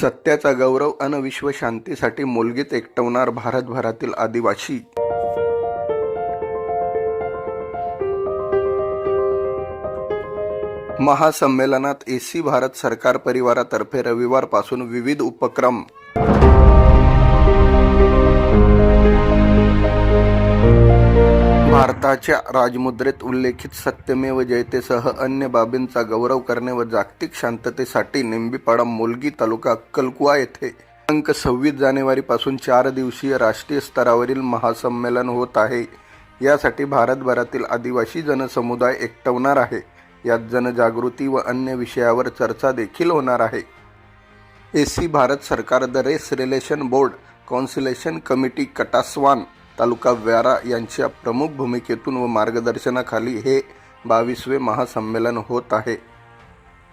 सत्याचा गौरव अन विश्वशांतीसाठी मोलगीत एकटवणार भारतभरातील आदिवासी. महासंमेलनात एसी भारत सरकार परिवारातर्फे रविवारपासून विविध उपक्रम भारताच्या राजमुद्रेत उल्लेखित सत्यमेव जयतेसह अन्य बाबींचा गौरव करणे व जागतिक शांततेसाठी निंबीपाडा मोलगी तालुका अक्कलकुवा येथे अंक सव्वीस जानेवारीपासून चार दिवसीय राष्ट्रीय स्तरावरील महासंमेलन होत आहे. यासाठी भारतभरातील आदिवासी जनसमुदाय एकटवणार आहे. यात जनजागृती व अन्य विषयावर चर्चा देखील होणार आहे. एसी भारत सरकार the race relation board conciliation committee Kataswan तालुका व्यारा यांच्या प्रमुख भूमिकेतून व मार्गदर्शनाखाली हे बावीसवे महासंमेलन होत आहे.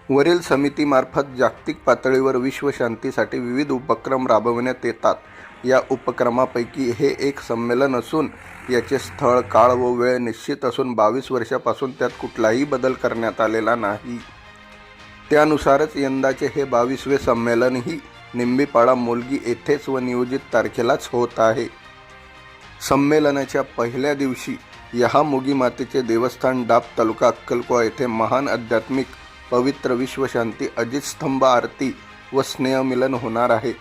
वरील समितीमार्फत जागतिक पातळीवर विश्वशांतीसाठी विविध उपक्रम राबविण्यात येतात. या उपक्रमापैकी हे एक संमेलन असून याचे स्थळ काळ व वेळ निश्चित असून बावीस वर्षापासून त्यात कुठलाही बदल करण्यात आलेला नाही. त्यानुसारच यंदाचे हे बावीसवे संमेलनही निंबीपाडा मोलगी येथेच व नियोजित तारखेलाच होत आहे. संमेलनाच्या पहिल्या दिवशी यहामुगी मातेचे देवस्थान डाब तालुका अक्कलकोवा येथे महान आध्यात्मिक पवित्र विश्वशांती अजित स्तंभ आरती व स्नेहमिलन होणार आहे.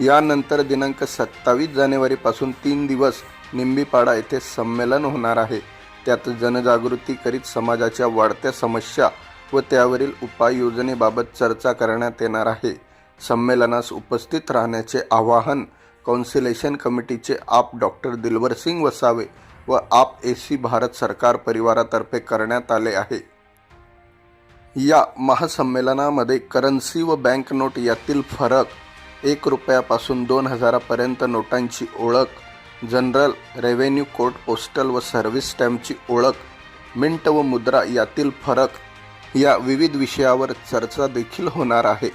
यानंतर दिनांक सत्तावीस जानेवारीपासून तीन दिवस निंबीपाडा येथे संमेलन होणार आहे. त्यात जनजागृती करीत समाजाच्या वाढत्या समस्या व त्यावरील उपाययोजनेबाबत चर्चा करण्यात येणार आहे. संमेलनास उपस्थित राहण्याचे आवाहन कौन्सिलेशन कमिटीचे आप डॉक्टर दिलवर सिंग वसावे व आप एसी भारत सरकार परिवारातर्फे करण्यात आले आहे. या महासंमेलनामध्ये करन्सी व बँक नोट यातील फरक एक रुपयापासून दोन हजारापर्यंत नोटांची ओळख जनरल रेव्हेन्यू कोर्ट पोस्टल व सर्व्हिस स्टॅम्पची ओळख मिंट व मुद्रा यातील फरक या विविध विषयावर चर्चा देखील होणार आहे.